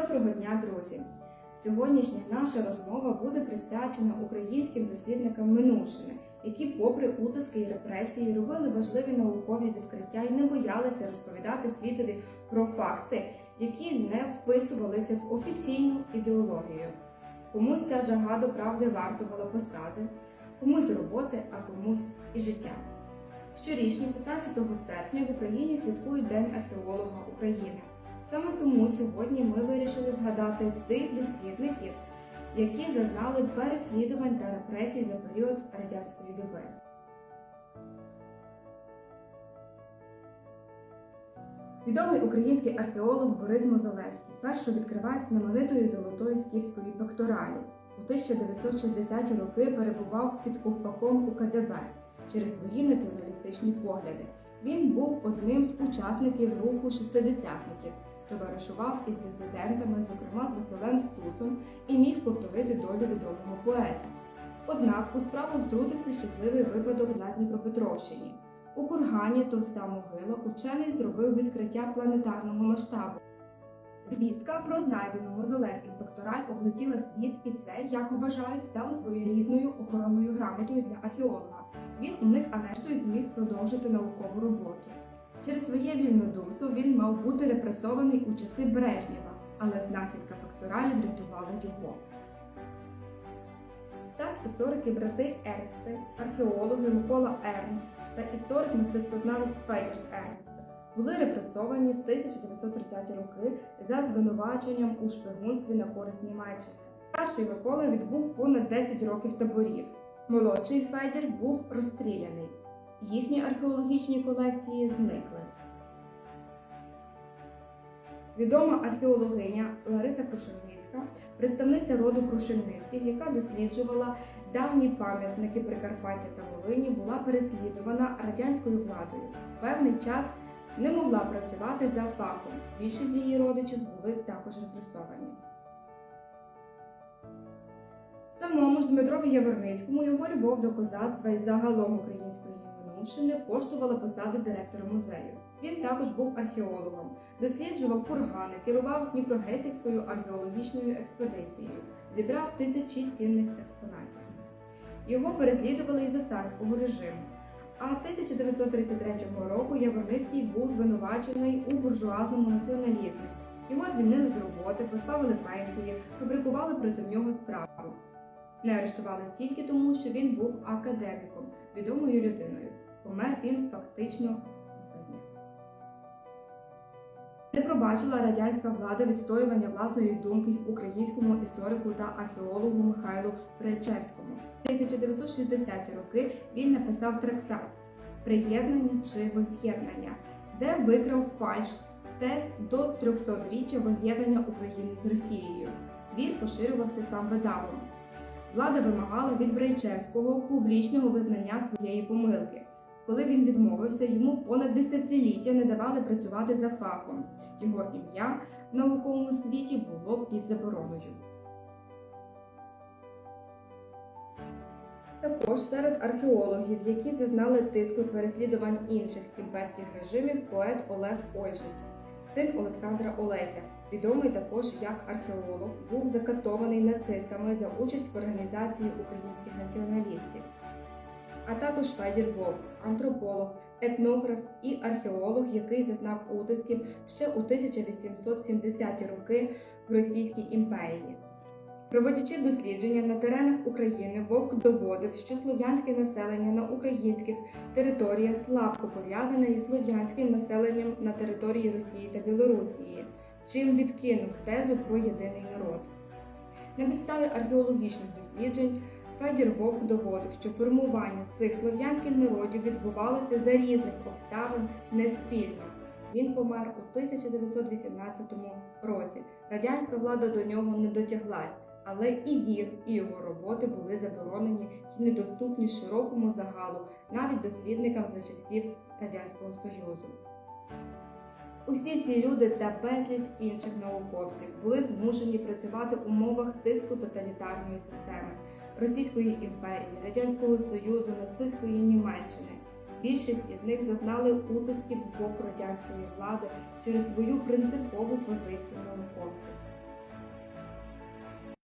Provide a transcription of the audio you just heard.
Доброго дня, друзі! Сьогоднішня наша розмова буде присвячена українським дослідникам минувшини, які, попри утиски і репресії, робили важливі наукові відкриття і не боялися розповідати світові про факти, які не вписувалися в офіційну ідеологію. Комусь ця жага до правди вартувала посади, комусь роботи, а комусь і життя. Щорічно, 15 серпня, в Україні святкують День археолога України. Саме тому сьогодні ми вирішили згадати тих дослідників, які зазнали переслідувань та репресій за період радянської доби. Відомий український археолог Борис Мозолевський першовідкривач знаменитої золотої скіфської пекторалі. У 1960-ті роки перебував під ковпаком у КДБ через свої націоналістичні погляди. Він був одним з учасників руху шестидесятників, товаришував із дисидентами, зокрема з Василем Стусом, і міг повторити долю відомого поета. Однак у справу втрутився щасливий випадок на Дніпропетровщині. У кургані Товста могила учений зробив відкриття планетарного масштабу. Звістка про знайдену Мозолевський пектораль облетіла світ, і це, як вважають, стало своєрідною охоронною грамотою для археолога. Він уник арешту і зміг продовжити наукову роботу. Через своє вільнодумство він мав бути репресований у часи Брежнєва, але знахідка пекторалів врятувала його. Так, історики брати Ернсти, археологи Микола Ернст та історик мистецтвознавець Федір Ернст були репресовані в 1930-ті роки за звинуваченням у шпигунстві на користь Німеччини. Старший Микола відбув понад 10 років таборів. Молодший Федір був розстріляний. Їхні археологічні колекції зникли. Відома археологиня Лариса Крушельницька, представниця роду Крушельницьких, яка досліджувала давні пам'ятники Прикарпаття та Волині, була переслідувана радянською владою. Певний час не могла працювати за фахом. Більшість її родичів були також репресовані. Самому ж Дмитрові Яворницькому його любов до козацтва і загалом української минувшини коштувала посади директора музею. Він також був археологом, досліджував кургани, керував Дніпрогесівською археологічною експедицією, зібрав тисячі цінних експонатів. Його переслідували із за царського режиму. А 1933 року Яворницький був звинувачений у буржуазному націоналізмі. Його звільнили з роботи, позбавили пенсії, фабрикували проти нього справу. Не арештували тільки тому, що він був академіком, відомою людиною. Помер він фактично злидні. Не пробачила радянська влада відстоювання власної думки українському історику та археологу Михайлу Пречевському. В 1960-ті роки він написав трактат Приєднання чи воз'єднання, де викрав фальш тест до 300-річчя воз'єднання України з Росією. Твір поширювався сам видавом. Влада вимагала від Брайчевського публічного визнання своєї помилки. Коли він відмовився, йому понад десятиліття не давали працювати за фахом. Його ім'я в науковому світі було під забороною. Також серед археологів, які зазнали тиску переслідувань інших імперських режимів, поет Олег Ольжиць, син Олександра Олеся, відомий також як археолог, був закатований нацистами за участь в організації українських націоналістів. А також Федір Вовк, антрополог, етнограф і археолог, який зазнав утисків ще у 1870-ті роки в Російській імперії. Проводячи дослідження на теренах України, Вовк доводив, що слов'янське населення на українських територіях слабко пов'язане із слов'янським населенням на території Росії та Білорусії, чим відкинув тезу про єдиний народ. На підставі археологічних досліджень Федір Вовк доводив, що формування цих слов'янських народів відбувалося за різних обставин не спільно. Він помер у 1918 році. Радянська влада до нього не дотяглась, але і він, і його роботи були заборонені і недоступні широкому загалу, навіть дослідникам за часів Радянського Союзу. Усі ці люди та безліч інших науковців були змушені працювати в умовах тиску тоталітарної системи Російської імперії, Радянського Союзу, нацистської Німеччини. Більшість із них зазнали утисків з боку радянської влади через свою принципову позицію науковців.